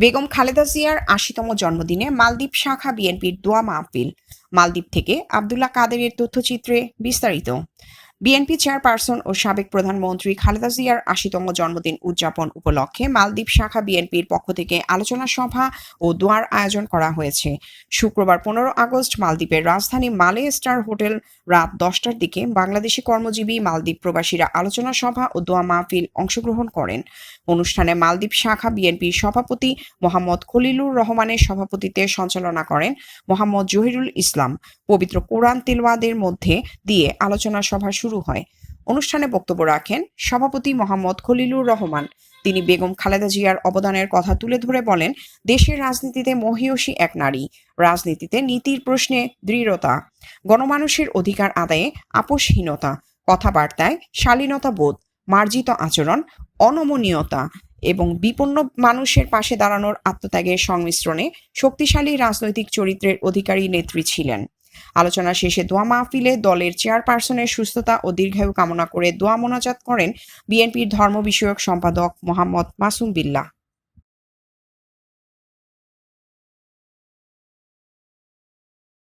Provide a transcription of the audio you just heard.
বেগম খালেদা জিয়ার আশিতম জন্মদিনে মালদ্বীপ শাখা বিএনপির দোয়া মাহফিল। মালদ্বীপ থেকে আবদুল্লাহ কাদেরের তথ্যচিত্রে বিস্তারিত। বিএনপি চেয়ারপারসন ও সাবেক প্রধানমন্ত্রী খালেদা জিয়ার আশিতম জন্মদিন উদযাপন উপলক্ষে মালদ্বীপ শাখা বিএনপির পক্ষ থেকে আলোচনা সভা ও দোয়ার আয়োজন করা হয়েছে। শুক্রবার পনেরো আগস্ট মালদ্বীপের রাজধানী মালে স্টার হোটেল রাত দশটার দিকে বাংলাদেশি কর্মজীবী মালদ্বীপ প্রবাসীরা আলোচনা সভা ও দোয়া মাহফিল অংশগ্রহণ করেন। অনুষ্ঠানে মালদ্বীপ শাখা বিএনপির সভাপতি মোহাম্মদ খলিলুর রহমানের সভাপতিত্বে সঞ্চালনা করেন মোহাম্মদ জহিরুল ইসলাম। পবিত্র কোরআন তিলওয়াদের মধ্যে দিয়ে আলোচনা সভা শুরু হয়। অনুষ্ঠানে বক্তব্য রাখেন সভাপতি মোহাম্মদ খলিলুর রহমান। তিনি বেগম খালেদা জিয়ার অবদানের কথা তুলে ধরে বলেন, দেশের রাজনীতিতে মহিয়সী এক নারী। রাজনীতিতে নীতির প্রশ্নে দৃঢ়তা। গণমানুষের অধিকার আদায়ে আপোষহীনতা। কথাবার্তায় শালীনতা বোধ। মার্জিত আচরণ। অনমনীয়তা। এবং বিপন্ন মানুষের পাশে দাঁড়ানোর আত্মত্যাগের সংমিশ্রণে শক্তিশালী রাজনৈতিক চরিত্রের অধিকারী নেত্রী ছিলেন। আলোচনা শেষে দোয়া মাহফিলে দলের চেয়ারপারসনের সুস্থতা ও দীর্ঘায়ু কামনা করে দোয়া মোনাজাত করেন বিএনপির ধর্ম বিষয়ক সম্পাদক মোহাম্মদ মাসুম বিল্লাহ।